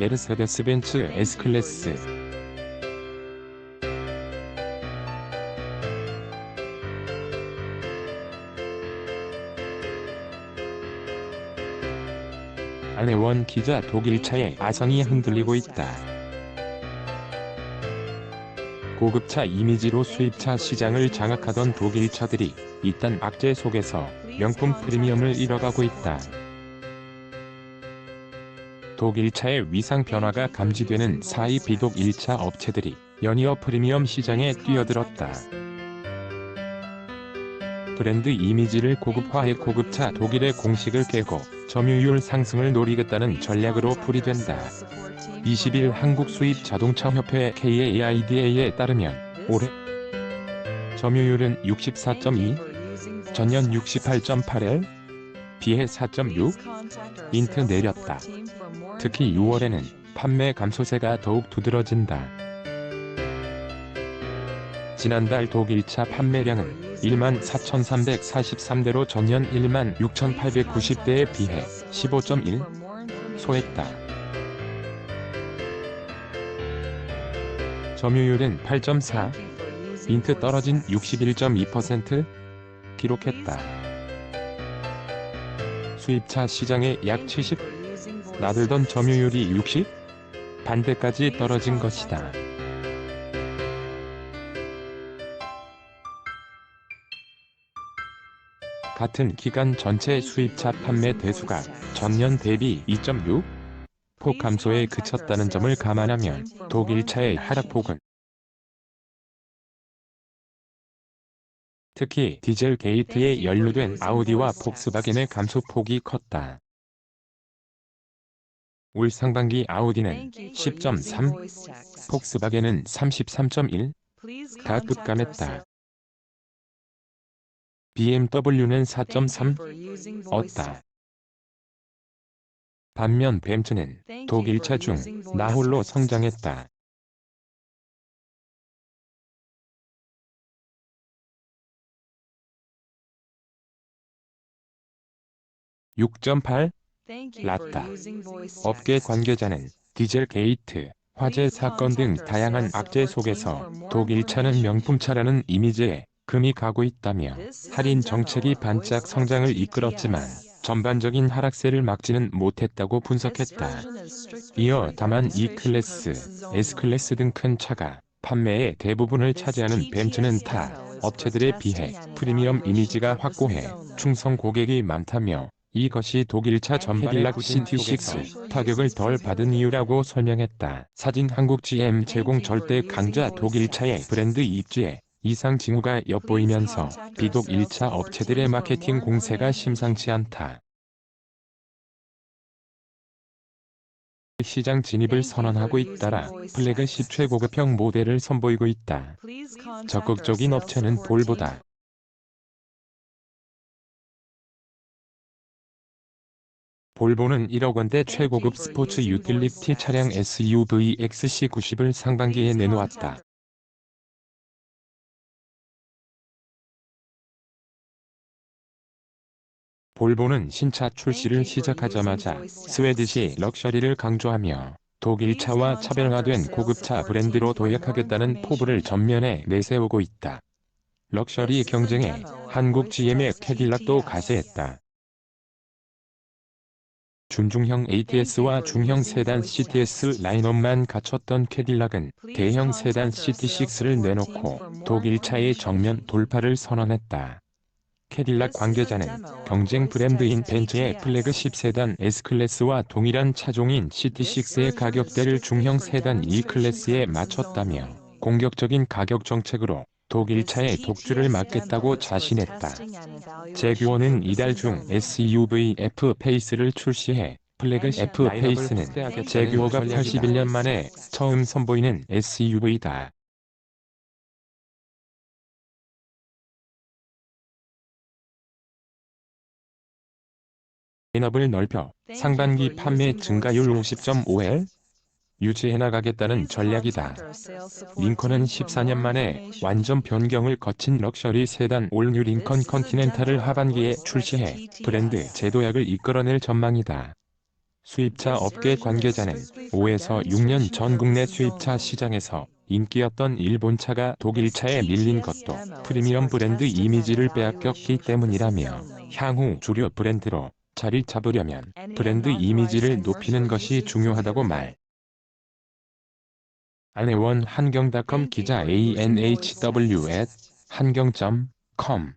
메르세데스 벤츠 S클래스 안혜원 기자 독일 차의 아성이 흔들리고 있다. 고급차 이미지로 수입차 시장을 장악하던 독일 차들이 이딴 악재 속에서 명품 프리미엄을 잃어가고 있다. 독일차의 위상 변화가 감지되는 4위 비독 1차 업체들이 연이어 프리미엄 시장에 뛰어들었다. 브랜드 이미지를 고급화해 고급차 독일의 공식을 깨고 점유율 상승을 노리겠다는 전략으로 풀이된다. 20일 한국 수입 자동차 협회 KAIDA에 따르면 올해 점유율은 64.2, 전년 68.8에 비해 4.6 인트 내렸다. 특히 6월에는 판매 감소세가 더욱 두드러진다. 지난달 독일차 판매량은 1만 4,343대로 전년 1만 6,890대에 비해 15.1 소했다. 점유율은 8.4 인트 떨어진 61.2% 기록했다. 수입차 시장의 약 70, 나들던 점유율이 60, 반대까지 떨어진 것이다. 같은 기간 전체 수입차 판매 대수가 전년 대비 2.6, 폭 감소에 그쳤다는 점을 감안하면 독일차의 하락폭은 특히 디젤 게이트에 연루된 아우디와 폭스바겐의 감소폭이 컸다. 올 상반기 아우디는 10.3, 폭스바겐은 33.1가 급감했다. BMW는 4.3 얻다. 반면 벤츠는 독일차 중 나홀로 성장했다. (6.8) 라따. 업계 관계자는 디젤 게이트, 화재 사건 등 다양한 악재 속에서 독일 차는 명품차라는 이미지에 금이 가고 있다며 할인 정책이 반짝 성장을 이끌었지만 전반적인 하락세를 막지는 못했다고 분석했다. 이어 다만 E클래스, S클래스 등 큰 차가 판매의 대부분을 차지하는 벤츠는 타 업체들에 비해 프리미엄 이미지가 확고해 충성 고객이 많다며 이것이 독일 차 전캐딜락 CT6 타격을 덜 받은 이유라고 설명했다. 사진 한국 GM 제공 절대 강자 독일 차의 브랜드 입지에 이상 징후가 엿보이면서 비독 1차 업체들의 마케팅 공세가 심상치 않다. 시장 진입을 선언하고 잇따라 플래그십 최고급형 모델을 선보이고 있다. 적극적인 업체는 볼보다 볼보는 1억 원대 최고급 스포츠 유틸리티 차량 SUV XC90을 상반기에 내놓았다. 볼보는 신차 출시를 시작하자마자 스웨디시 럭셔리를 강조하며 독일차와 차별화된 고급차 브랜드로 도약하겠다는 포부를 전면에 내세우고 있다. 럭셔리 경쟁에 한국 GM의 캐딜락도 가세했다. 준중형 ATS와 중형 세단 CTS 라인업만 갖췄던 캐딜락은 대형 세단 CT6를 내놓고 독일차의 정면 돌파를 선언했다. 캐딜락 관계자는 경쟁 브랜드인 벤츠의 플래그십 세단 S클래스와 동일한 차종인 CT6의 가격대를 중형 세단 E클래스에 맞췄다며 공격적인 가격 정책으로 독일 차의 독주를 막겠다고 자신했다. 제규어는 이달 중 SUV F-페이스를 출시해 플래그 F-페이스는 제규어가 81년 만에 처음 선보이는 SUV다. 라인업을 넓혀 상반기 판매 증가율 50.5을 유지해 나가겠다는 전략이다. 링컨은 14년 만에 완전 변경을 거친 럭셔리 세단 올뉴 링컨 컨티넨탈을 하반기에 출시해 브랜드 재도약을 이끌어낼 전망이다. 수입차 업계 관계자는 5에서 6년 전 국내 수입차 시장에서 인기였던 일본차가 독일차에 밀린 것도 프리미엄 브랜드 이미지를 빼앗겼기 때문이라며 향후 주류 브랜드로 자리 잡으려면 브랜드 이미지를 높이는 것이 중요하다고 말. 안혜원 한경닷컴 기자 ANHW at 한경.com